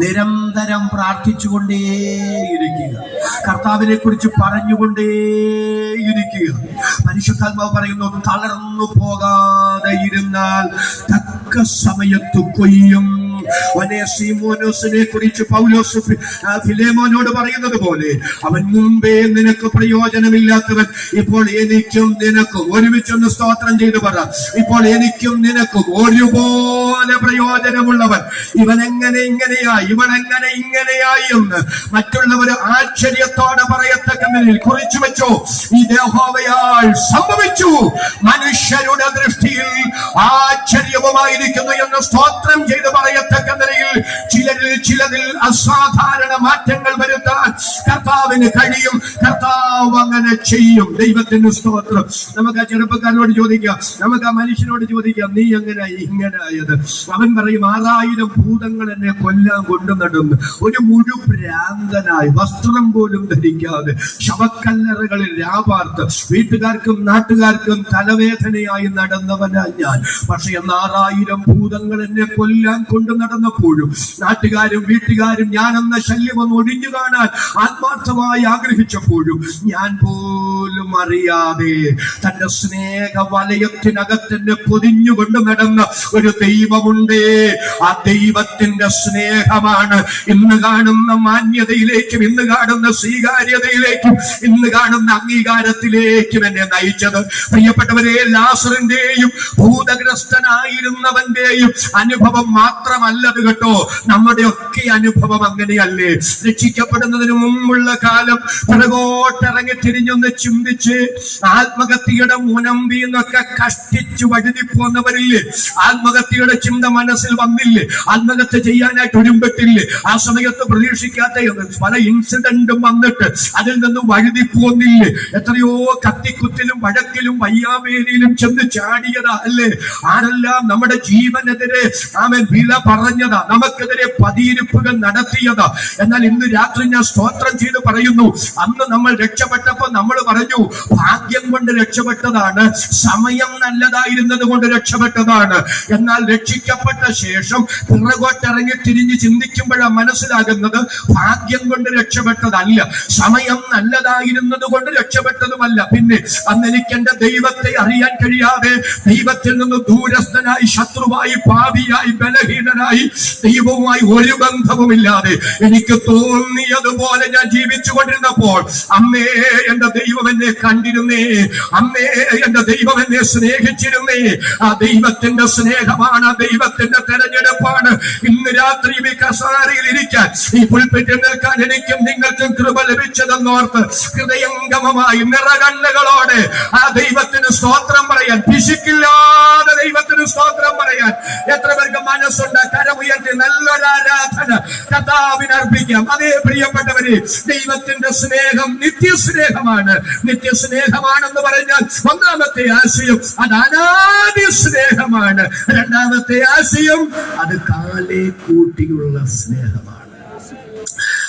നിരന്തരം പ്രാർത്ഥിച്ചുകൊണ്ടേയിരിക്കുക. കർത്താവിനെ കുറിച്ച് പറഞ്ഞുകൊണ്ടേയിരിക്കുക. പരിശുദ്ധാത്മാവ് പറയുന്നു തളർന്നു പോകാതെ ഇരുന്നാൽ തക്ക സമയത്ത് കൊയ്യും. ഒനേസിമോനോസിനെ കുറിച്ച് പൗലോസ് ഫിലേമോനോട് പറയുന്നത് പോലെ അവൻ മുമ്പേ നിനക്ക് പ്രയോജനമില്ലാത്തവൻ ഇപ്പോൾ എനിക്കും നിനക്കും ഒരുമിച്ചൊന്ന് സ്തോത്രം ചെയ്തു പറ. ഇപ്പോൾ എനിക്കും നിനക്കും ഒരുപോലെ പ്രയോജനമുള്ളവൻ. ഇവൻ എങ്ങനെ ഇങ്ങനെയായി ഇവൻ എങ്ങനെ ഇങ്ങനെയായി എന്ന് മറ്റുള്ളവർ ആശ്ചര്യത്തോടെ പറയത്തക്ക നിലയിൽ കുറിച്ചു വെച്ചു. ഈ ദേഹോവയാൽ സംഭവിച്ചു. മനുഷ്യരുടെ ദൃഷ്ടിയിൽ ആശ്ചര്യവുമായിരിക്കുന്നു എന്ന് സ്തോത്രം ചെയ്ത് പറയത്തക്ക നിലയിൽ ചിലരിൽ ചിലതിൽ അസാധാരണ മാറ്റങ്ങൾ വരുത്താൻ കർത്താവിന് കഴിയും. കർത്താവ് അങ്ങനെ ചെയ്യും. ദൈവത്തിന് സ്തോത്രം. നമുക്ക് ആ ചെറുപ്പക്കാരനോട് ചോദിക്കാം. നമുക്ക് ആ മനുഷ്യനോട് ചോദിക്കാം നീ എങ്ങനെ ഇങ്ങനെ ആയത് അവൻ പറയും ആറായിരം ഭൂതങ്ങൾ എന്നെ കൊല്ലാൻ കൊണ്ടു നടന്നു ഒരു മുഴു വസ്ത്രം പോലും ധരിക്കാതെ ശവക്കല്ലറകളിൽ രാപാർത്ത് വീട്ടുകാർക്കും നാട്ടുകാർക്കും തലവേദനയായി നടന്നവനാ ഞാൻ. പക്ഷെ എന്ന് ആറായിരം ഭൂതങ്ങൾ എന്നെ കൊല്ലാൻ കൊണ്ടു നടന്നപ്പോഴും നാട്ടുകാരും വീട്ടുകാരും ഞാൻ എന്ന ശല്യം ഒന്ന് ഒഴിഞ്ഞു കാണാൻ ആത്മാർത്ഥമായി ആഗ്രഹിച്ചപ്പോഴും ഞാൻ പോലും അറിയാതെ തന്റെ സ്നേഹ വലയത്തിനകത്തിന്റെ പൊതിഞ്ഞുകൊണ്ട് നടന്ന ഒരു ദൈവമുണ്ട് ആ ദൈവത്തിന്റെ സ്നേഹമാണ്. ഇന്ന് കാണുന്ന മാന്യതയിലേക്കും ഇന്ന് കാണുന്ന സ്വീകാര്യതയിലേക്കും ഇന്ന് കാണുന്ന അംഗീകാരത്തിലേക്കും എന്നെ നയിച്ചത്. പ്രിയപ്പെട്ടവരെ ലാസറിന്റെയും ഭൂതഗ്രസ്തനായിരുന്നവന്റെയും അനുഭവം മാത്രമല്ലത് കേട്ടോ. നമ്മുടെ ഒക്കെ അനുഭവം അങ്ങനെയല്ലേ? രക്ഷിക്കപ്പെടുന്നതിന് മുമ്പുള്ള കാലം പിറകോട്ടിറങ്ങി തിരിഞ്ഞൊന്ന് ചിന്തിച്ച് ആത്മഹത്യയുടെ മുനമ്പി എന്നൊക്കെ കഷ്ടിച്ചു വഴുതിപ്പോന്നവരില്ലേ ആത്മഹത്യയുടെ ചിന്ത മനസ്സിൽ വന്നില്ലേ? അന്നകത്ത് ചെയ്യാനായിട്ട് ഒരുമ്പെട്ടില്ലേ? ആ സമയത്ത് പ്രതീക്ഷിക്കാത്ത പല ഇൻസിഡന്റും വന്നിട്ട് അതിൽ നിന്നും വഴുതി പോന്നില്ലേ? എത്രയോ കത്തിക്കുത്തിലും വഴക്കിലും വയ്യാവേലിയിലും ചെന്ന് ചാടിയതാ അല്ലേ? ആരെല്ലാം നമ്മുടെ ജീവനെതിരെ ആമൻ വില പറഞ്ഞതാ നമുക്കെതിരെ പതിയിരിപ്പുകൾ നടത്തിയതാ. എന്നാൽ ഇന്ന് രാത്രി ഞാൻ സ്തോത്രം ചെയ്ത് പറയുന്നു അന്ന് നമ്മൾ രക്ഷപ്പെട്ടപ്പോ നമ്മൾ പറഞ്ഞു ഭാഗ്യം കൊണ്ട് രക്ഷപ്പെട്ടതാണ് സമയം നല്ലതായിരുന്നത് കൊണ്ട് രക്ഷപ്പെട്ടതാണ്. എന്നാൽ രക്ഷിക്കപ്പെട്ട ശേഷം പിറകോട്ടിറങ്ങി തിരിഞ്ഞ് ചിന്തിക്കുമ്പോഴാണ് മനസ്സിലാകുന്നത് ഭാഗ്യം കൊണ്ട് രക്ഷപ്പെട്ടതല്ല. സമയം നല്ലതായിരുന്നത് കൊണ്ട് രക്ഷപ്പെട്ടതുമല്ല. പിന്നെ അന്ന് എനിക്ക് എന്റെ ദൈവത്തെ അറിയാൻ കഴിയാതെ ദൈവത്തിൽ നിന്ന് ദൂരസ്ഥനായി ശത്രുവായി പാപിയായി ബലഹീനനായി ദൈവവുമായി ഒരു ബന്ധവുമില്ലാതെ എനിക്ക് തോന്നിയതുപോലെ ഞാൻ ജീവിച്ചു കൊണ്ടിരുന്നപ്പോൾ അമ്മേ എന്റെ ദൈവം എന്നെ കണ്ടിരുന്നേ അമ്മേ എന്റെ ദൈവം എന്നെ സ്നേഹിച്ചിരുന്നേ ആ ദൈവത്തിന്റെ സ്നേഹമാണ് ദൈവത്തിന്റെ തെരഞ്ഞെടുപ്പാണ്. ഇന്ന് രാത്രി ഈ കസാരയിൽ ഇരിക്കാൻ ഈ പുൽപ്പെട്ടിൽ നിൽക്കാൻ എനിക്കും നിങ്ങൾക്കും കൃപ ലഭിച്ചതെന്നോർത്ത് ഹൃദയംഗമമായി നിറകണ്ണുകളോടെ ആ ദൈവത്തിന് സ്തോത്രം പറയാൻ പിശുക്കില്ലാതെ ദൈവത്തിന് സ്തോത്രം പറയാൻ. എത്ര പേർക്ക് മനസ്സുണ്ട്? കരമുയർത്തി നല്ലൊരു ആരാധന അർപ്പിക്കാം. അതേ പ്രിയപ്പെട്ടവരെ ദൈവത്തിന്റെ സ്നേഹം നിത്യസ്നേഹമാണ്. നിത്യസ്നേഹമാണെന്ന് പറഞ്ഞാൽ ഒന്നാമത്തെ ആശയം അത് അനാദി സ്നേഹമാണ്. രണ്ടാമത്തെ ആശയം അത് കാലേ കൂട്ടിയുള്ള സ്നേഹമാണ്.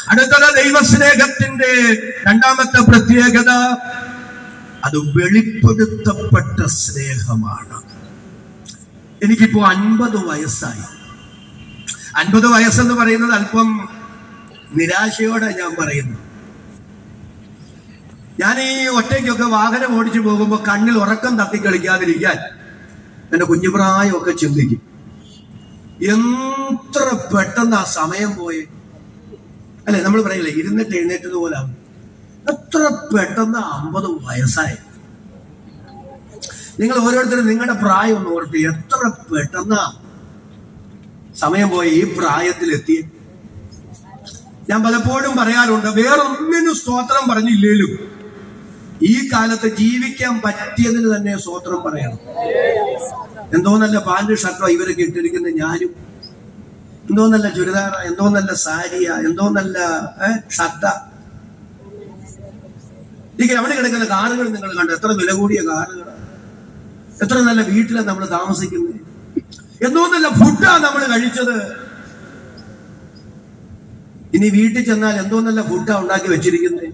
അടുത്തത് ദൈവസ്നേഹത്തിന്റെ രണ്ടാമത്തെ പ്രത്യേകത അത് വെളിപ്പെടുത്തപ്പെട്ട സ്നേഹമാണ്. എനിക്കിപ്പോ അൻപത് വയസ്സായി. അൻപത് വയസ്സെന്ന് പറയുന്നത് അല്പം നിരാശയോടെ ഞാൻ പറയുന്നു. ഞാൻ ഈ ഒറ്റയ്ക്കൊക്കെ വാഹനം ഓടിച്ചു പോകുമ്പോൾ കണ്ണിൽ ഉറക്കം തട്ടിക്കളിക്കാതിരിക്കാൻ എന്റെ കുഞ്ഞുപ്രായമൊക്കെ ചിന്തിക്കും. എത്ര പെട്ടെന്ന് ആ സമയം പോയി. അല്ലെ നമ്മൾ പറയില്ലേ ഇരുന്നിട്ട് എഴുന്നേറ്റത് പോലെ എത്ര പെട്ടെന്ന് അമ്പത് വയസ്സായി. നിങ്ങൾ ഓരോരുത്തരും നിങ്ങളുടെ പ്രായം ഒന്ന് ഓർത്ത് എത്ര പെട്ടെന്ന് സമയം പോയി ഈ പ്രായത്തിലെത്തി. ഞാൻ പലപ്പോഴും പറയാറുണ്ട് വേറൊന്നിനും സ്തോത്രം പറഞ്ഞില്ലേലും ഈ കാലത്ത് ജീവിക്കാൻ പറ്റിയതിന് തന്നെ സ്തോത്രം പറയണം. എന്തോ നല്ല പാന്റ് ഷർട്ടോ ഇവരൊക്കെ ഇട്ടിരിക്കുന്ന ഞാനും. എന്തോ നല്ല ചുരിദാറ എന്തോ നല്ല സാരിയ എന്തോ നല്ല ഷർട്ട. ഈ അവിടെ കിടക്കുന്ന കാറുകൾ നിങ്ങൾ കണ്ടു എത്ര വില കൂടിയ കാറുകൾ. എത്ര നല്ല വീട്ടിലാണ് നമ്മൾ താമസിക്കുന്നത് എന്തോ നല്ല ഫുഡാ നമ്മൾ കഴിച്ചത്. ഇനി വീട്ടിൽ ചെന്നാൽ എന്തോ നല്ല ഫുഡാ ഉണ്ടാക്കി വെച്ചിരിക്കുന്നത്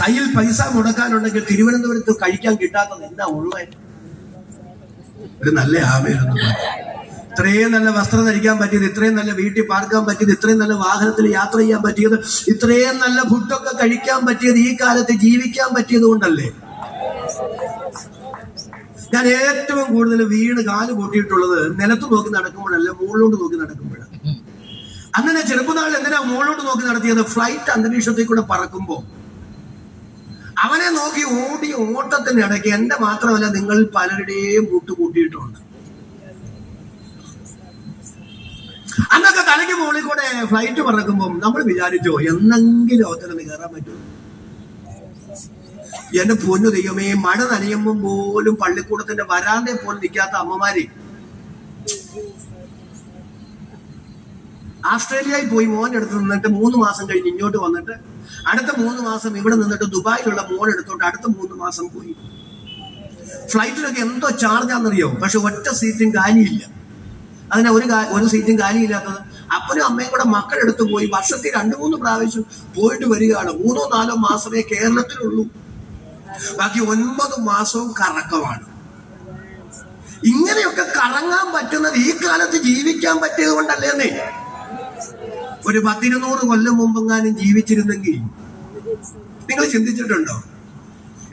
കയ്യിൽ പൈസ മുടക്കാനുണ്ടെങ്കിൽ തിരുവനന്തപുരത്ത് കഴിക്കാൻ കിട്ടാത്തത് എന്താ ഉള്ളത് ഒരു നല്ല ആമയായിരുന്നു ഇത്രയും നല്ല വസ്ത്രം ധരിക്കാൻ പറ്റിയത് ഇത്രയും നല്ല വീട്ടിൽ പാർക്കാൻ പറ്റിയത് ഇത്രയും നല്ല വാഹനത്തിൽ യാത്ര ചെയ്യാൻ പറ്റിയത് ഇത്രയും നല്ല ഫുഡൊക്കെ കഴിക്കാൻ പറ്റിയത് ഈ കാലത്ത് ജീവിക്കാൻ പറ്റിയത് കൊണ്ടല്ലേ? ഞാൻ ഏറ്റവും കൂടുതൽ വീണ് കാൽ പൊട്ടിയിട്ടുള്ളത് നിലത്ത് നോക്കി നടക്കുമ്പോഴല്ല മുകളിലോട്ട് നോക്കി നടക്കുമ്പോഴാണ്. അങ്ങനെ ചെറുപ്പനാളിൽ എന്തിനാ മുകളിലോട്ട് നോക്കി നടത്തിയത്? ഫ്ലൈറ്റ് അന്തരീക്ഷത്തിൽ കൂടെ പറക്കുമ്പോ. അവനെ നോക്കി ഓടി ഓട്ടത്തിന്റെ ഇടയ്ക്ക് എന്റെ മാത്രമല്ല നിങ്ങൾ പലരുടെയും കൂട്ടുകൂട്ടിയിട്ടുണ്ട് അന്നൊക്കെ തലയ്ക്ക് മുകളിൽ കൂടെ ഫ്ലൈറ്റ് പറക്കുമ്പോൾ നമ്മൾ വിചാരിച്ചോ എന്നെങ്കിലും അവസരം കയറാൻ പറ്റുമോ എന്റെ പൊന്നു ദൈവമേ മഴ നനയുമ്പോൾ പോലും പള്ളിക്കൂടത്തിന്റെ വരാതെ പോലും നിൽക്കാത്ത അമ്മമാരെ. ആസ്ട്രേലിയയിൽ പോയി മോൻ എടുത്ത് നിന്നിട്ട് മൂന്ന് മാസം കഴിഞ്ഞ് ഇങ്ങോട്ട് വന്നിട്ട് അടുത്ത മൂന്ന് മാസം ഇവിടെ നിന്നിട്ട് ദുബായിലുള്ള മോൻ എടുത്തോട്ട് അടുത്ത മൂന്ന് മാസം പോയി. ഫ്ലൈറ്റിലൊക്കെ എന്തോ ചാർജാണെന്നറിയോ? പക്ഷെ ഒറ്റ സീറ്റും കാലിയില്ല. അതിന് ഒരു ഒരു സീറ്റും കാലിയില്ലാത്തത്. അപ്പനും അമ്മയും കൂടെ മക്കളെടുത്ത് പോയി വർഷത്തിൽ രണ്ടു മൂന്ന് പ്രാവശ്യം പോയിട്ട് വരികയാണ്. മൂന്നോ നാലോ മാസമേ കേരളത്തിലുള്ളൂ. ബാക്കി ഒൻപത് മാസവും കറക്കമാണ്. ഇങ്ങനെയൊക്കെ കറങ്ങാൻ പറ്റുന്നത് ഈ കാലത്ത് ജീവിക്കാൻ പറ്റിയത് കൊണ്ടല്ലേ ഒരു പത്തിരുന്നൂറ് കൊല്ലം മുമ്പെങ്ങാനും ജീവിച്ചിരുന്നെങ്കിൽ നിങ്ങൾ ചിന്തിച്ചിട്ടുണ്ടോ?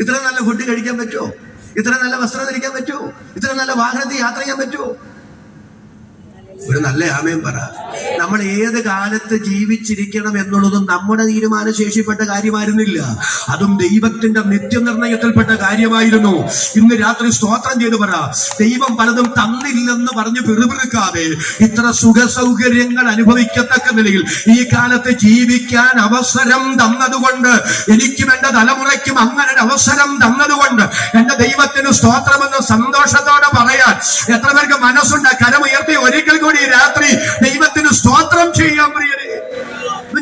ഇത്ര നല്ല ഫുഡ് കഴിക്കാൻ പറ്റുമോ? ഇത്ര നല്ല വസ്ത്രം ധരിക്കാൻ പറ്റുമോ? ഇത്ര നല്ല വാഹനത്തിൽ യാത്ര ചെയ്യാൻ പറ്റുമോ? ഒരു നല്ല ആമയം പറ. നമ്മൾ ഏത് കാലത്ത് ജീവിച്ചിരിക്കണം എന്നുള്ളതും നമ്മുടെ തീരുമാനശേഷിപ്പെട്ട കാര്യമായിരുന്നില്ല. അതും ദൈവത്തിന്റെ നിത്യനിർണയത്തിൽപ്പെട്ട കാര്യമായിരുന്നു. ഇന്ന് രാത്രി സ്തോത്രം ചെയ്ത് പറ. ദൈവം പലതും തന്നില്ലെന്ന് പറഞ്ഞ് പിറുപിറുക്കാതെ ഇത്ര സുഖ സൗകര്യങ്ങൾ അനുഭവിക്കത്തക്ക നിലയിൽ ഈ കാലത്ത് ജീവിക്കാൻ അവസരം തന്നതുകൊണ്ട് എനിക്കും എന്റെ തലമുറയ്ക്കും അങ്ങനെ ഒരു അവസരം തന്നതുകൊണ്ട് എന്റെ ദൈവത്തിന് സ്തോത്രമെന്ന് സന്തോഷത്തോടെ പറയാൻ എത്ര പേർക്ക് മനസ്സുണ്ട്? കരമുയർത്തി ഒരിക്കൽ കൂടി രാത്രി ദൈവത്തിന് സ്തോത്രം ചെയ്യാൻ പ്രിയരെ.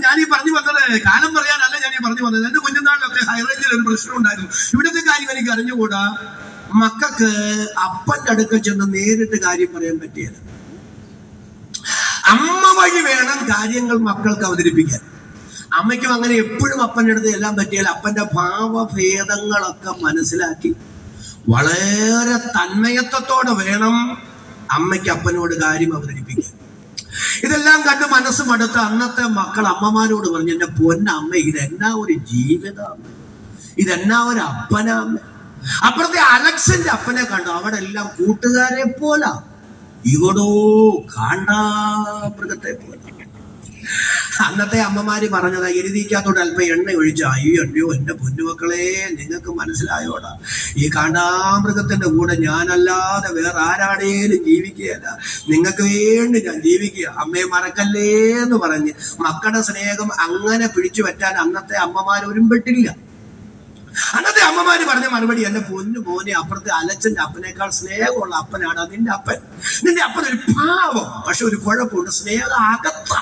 ഞാൻ ഈ പറഞ്ഞു വന്നത് കാലം പറയാനല്ല ഞാൻ ഈ പറഞ്ഞു വന്നത്. എന്റെ കുഞ്ഞുനാളിലൊക്കെ ഹൈറേഞ്ചിൽ ഒരു പ്രശ്നം ഉണ്ടായിരുന്നു. ഇവിടുത്തെ കാര്യം എനിക്ക് അറിഞ്ഞുകൂടാ? മക്കൾക്ക് അപ്പന്റെ അടുക്കൽ ചെന്ന് നേരിട്ട് കാര്യം പറയാൻ പറ്റിയത്. അമ്മ വഴി വേണം കാര്യങ്ങൾ മക്കൾക്ക് അവതരിപ്പിക്കാൻ. അമ്മയ്ക്കും അങ്ങനെ എപ്പോഴും അപ്പന്റെ അടുത്ത് എല്ലാം പറ്റിയാൽ അപ്പന്റെ ഭാവഭേദങ്ങളൊക്കെ മനസ്സിലാക്കി വളരെ തന്മയത്വത്തോടെ വേണം അമ്മയ്ക്ക് അപ്പനോട് കാര്യം അവതരിപ്പിക്കാൻ ഇതെല്ലാം കണ്ട് മനസ്സ് മടുത്ത അന്നത്തെ മക്കൾ അമ്മമാരോട് പറഞ്ഞു എന്റെ പൊന്നമ്മ ഇതെന്നാ ഒരു ജീവിതം? ഇതെന്നാ ഒരു അപ്പനാമ്മ? അപ്പുറത്തെ അലക്സിന്റെ അപ്പനെ കണ്ടു. അവിടെ എല്ലാം കൂട്ടുകാരെ പോലാ ഇവടോ കാണ്ടാമൃഗത്തെ പോലെ. അന്നത്തെ അമ്മമാര് പറഞ്ഞത് എരുതിക്കകത്തോട്ട് അല്പം എണ്ണ ഒഴിച്ച അയ്യോ അയ്യോ എന്റെ പൊന്നുമക്കളെ നിങ്ങൾക്ക് മനസ്സിലായോടാ. ഈ കാണ്ടാമൃഗത്തിന്റെ കൂടെ ഞാനല്ലാതെ വേറെ ആരാടേലും ജീവിക്കുകയല്ല നിങ്ങൾക്ക് വേണ്ടി ഞാൻ ജീവിക്കുക. അമ്മയെ മറക്കല്ലേ എന്ന് പറഞ്ഞ് മക്കളുടെ സ്നേഹം അങ്ങനെ പിടിച്ചു പറ്റാൻ അന്നത്തെ അമ്മമാർ ഒരുമ്പെട്ടില്ല. അന്നത്തെ അമ്മമാര് പറഞ്ഞ മറുപടി എന്റെ പൊന്നു മോനെ അപ്പുറത്തെ അലച്ചന്റെ അപ്പനേക്കാൾ സ്നേഹമുള്ള അപ്പനാണ് നിന്റെ അപ്പൻ. നിന്റെ അപ്പൻ ഒരു പാവം പക്ഷെ ഒരു കുഴപ്പമുണ്ട്. സ്നേഹം അകത്ത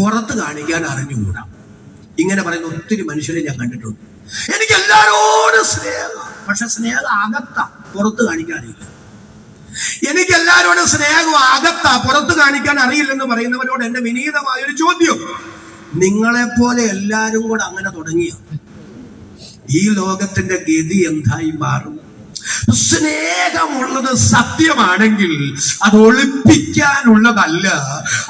പുറത്ത് കാണിക്കാൻ അറിഞ്ഞുകൂടാ? ഇങ്ങനെ പറയുന്ന ഒത്തിരി മനുഷ്യരെ ഞാൻ കണ്ടിട്ടുണ്ട്. എനിക്ക് എല്ലാരോടും സ്നേഹം. പക്ഷെ സ്നേഹം അകത്ത പുറത്ത് കാണിക്കാനില്ല എനിക്ക് എല്ലാരോടും സ്നേഹം അകത്ത പുറത്ത് കാണിക്കാൻ അറിയില്ലെന്ന് പറയുന്നവരോട് എന്റെ വിനീതമായ ഒരു ചോദ്യം. നിങ്ങളെ പോലെ എല്ലാരും കൂടെ അങ്ങനെ തുടങ്ങിയ? ഈ ലോകത്തിന്റെ ഗതി എന്തായി മാറും? സ്നേഹമുള്ളത് സത്യമാണെങ്കിൽ അത് ഒളിപ്പിക്കാനുള്ളതല്ല.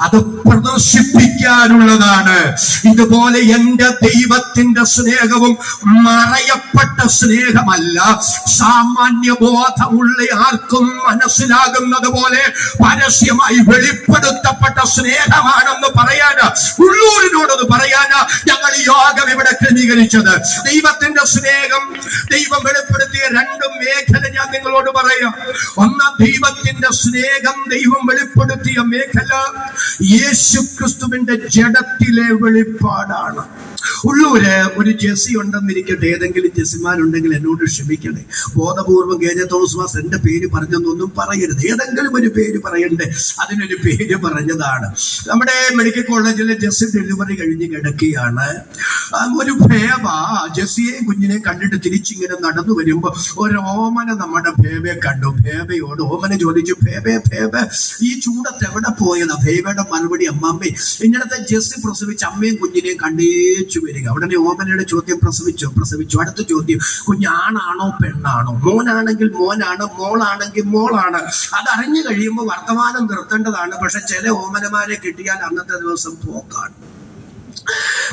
അത് പ്രദർശിപ്പിക്കാനുള്ളതാണ്. ഇതുപോലെ എന്റെ ദൈവത്തിന്റെ സ്നേഹവും മറയപ്പെട്ട സ്നേഹമല്ല. സാമാന്യ ബോധമുള്ള ആർക്കും മനസ്സിലാകുന്നത് പോലെ പരസ്യമായി വെളിപ്പെടുത്തപ്പെട്ട സ്നേഹമാണെന്ന് പറയാന് ഉള്ളൂരിനോട് പറയാന് ഞങ്ങൾ യോഗം ഇവിടെ ക്രമീകരിച്ചത്. ദൈവത്തിന്റെ സ്നേഹം ദൈവം വെളിപ്പെടുത്തിയ രണ്ട് മേഖല ഞാൻ നിങ്ങളോട് പറയാം. ഒന്ന് ദൈവത്തിന്റെ സ്നേഹം ദൈവം വെളിപ്പെടുത്തിയ മേഖല. യേശു ക്രിസ്തുവിന്റെ ജഡത്തിലെ വെളിപ്പാടാണ്. ഉള്ളൂര് ഒരു ജെസ്സി ഉണ്ടെന്നിരിക്കട്ടെ ഏതെങ്കിലും ജെസ്സിമാരുണ്ടെങ്കിൽ എന്നോട് ക്ഷമിക്കണേ. ബോധപൂർവം കഴിഞ്ഞ തോമസ് എന്റെ പേര് പറഞ്ഞെന്നൊന്നും പറയരുത്. ഏതെങ്കിലും ഒരു പേര് പറയണ്ടേ? അതിനൊരു പേര് പറഞ്ഞതാണ്. നമ്മുടെ മെഡിക്കൽ കോളേജിലെ ജെസ്സി ഡെലിവറി കഴിഞ്ഞ് കിടക്കുകയാണ്. ഒരു ഭേവ ജെസ്സിയെ കുഞ്ഞിനെ കണ്ടിട്ട് തിരിച്ചിങ്ങനെ നടന്നു വരുമ്പോ ഒരു ഓമന നമ്മുടെ ഭേവയെ കണ്ടു. ഭേവയോട് ഓമന ചോദിച്ചു ഭേവേ ഭേവ ഈ ചൂടത്ത് എവിടെ പോയതാ? ഭേബയുടെ മറുപടി അമ്മാമ്മേ ഇങ്ങനത്തെ ജെസ്സി പ്രസവിച്ച അമ്മയും കുഞ്ഞിനെയും കണ്ടേച്ചു വരിക ഉടനെ ഓമനയുടെ ചോദ്യം പ്രസവിച്ചു പ്രസവിച്ചു. അടുത്ത ചോദ്യം കുഞ്ഞാണാണോ പെണ്ണാണോ? മോനാണെങ്കിൽ മോനാണ് മോളാണെങ്കിൽ മോളാണ്. അത് അറിഞ്ഞു കഴിയുമ്പോൾ വർത്തമാനം നിർത്തേണ്ടതാണ്. പക്ഷെ ചില ഓമനമാരെ കിട്ടിയാൽ അന്നത്തെ ദിവസം പോക്കാണ്.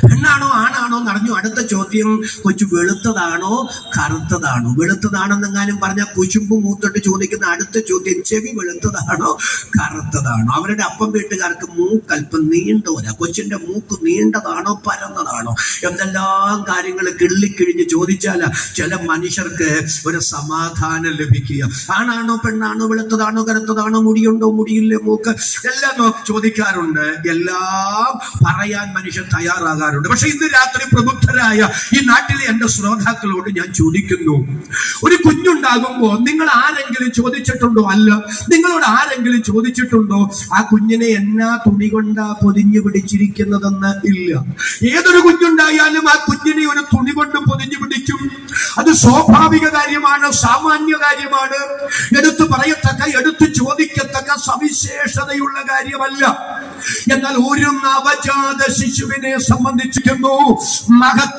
പെണ്ണാണോ ആണാണോ എന്നറിഞ്ഞു അടുത്ത ചോദ്യം കൊച്ചു വെളുത്തതാണോ കറുത്തതാണോ? വെളുത്തതാണെന്നെങ്ങാനും പറഞ്ഞ കുശുമ്പ് മൂത്തൊട്ട് ചോദിക്കുന്ന അടുത്ത ചോദ്യം ചെവി വെളുത്തതാണോ കറുത്തതാണോ? അവരുടെ അപ്പം വീട്ടുകാർക്ക് മൂക്കൽപ്പം നീണ്ടോല കൊച്ചിന്റെ മൂക്ക് നീണ്ടതാണോ പരന്നതാണോ? എന്തെല്ലാം കാര്യങ്ങൾ കിള്ളിക്കിഴിഞ്ഞ് ചോദിച്ചാൽ ചില മനുഷ്യർക്ക് ഒരു സമാധാനം ലഭിക്കുക. ആണാണോ പെണ്ണാണോ വെളുത്തതാണോ കറുത്തതാണോ മുടിയുണ്ടോ മുടിയില്ലേ മൂക്ക്? എല്ലാം ചോദിക്കാറുണ്ട്. എല്ലാം പറയാൻ മനുഷ്യൻ തയ്യാറാകാറുണ്ട്. പക്ഷെ ഇന്ന് രാത്രി പ്രബുദ്ധരായ ഈ നാട്ടിലെ എന്റെ ശ്രോതാക്കളോട് ഞാൻ ചോദിക്കുന്നു. ഒരു കുഞ്ഞുണ്ടാകുമ്പോ നിങ്ങൾ ആരെങ്കിലും ചോദിച്ചിട്ടുണ്ടോ? അല്ല നിങ്ങളോട് ആരെങ്കിലും ചോദിച്ചിട്ടുണ്ടോ? ആ കുഞ്ഞിനെ എന്നാ തുണി കൊണ്ടാ പൊതിഞ്ഞു പിടിച്ചിരിക്കുന്നതെന്ന്? ഇല്ല. ഏതൊരു കുഞ്ഞുണ്ടായാലും ആ കുഞ്ഞിനെ ഒരു തുണി കൊണ്ട് പൊതിഞ്ഞു പിടിക്കും. അത് സ്വാഭാവിക കാര്യമാണ് സാമാന്യ കാര്യമാണ്. എടുത്തു പറയത്തക്ക എടുത്തു ചോദിക്കത്തക്ക സവിശേഷതയുള്ള കാര്യമല്ല. എന്നാൽ ഒരു നവജാത ശിശുവിനെ സംബന്ധിച്ചിരിക്കുന്നു. மகத்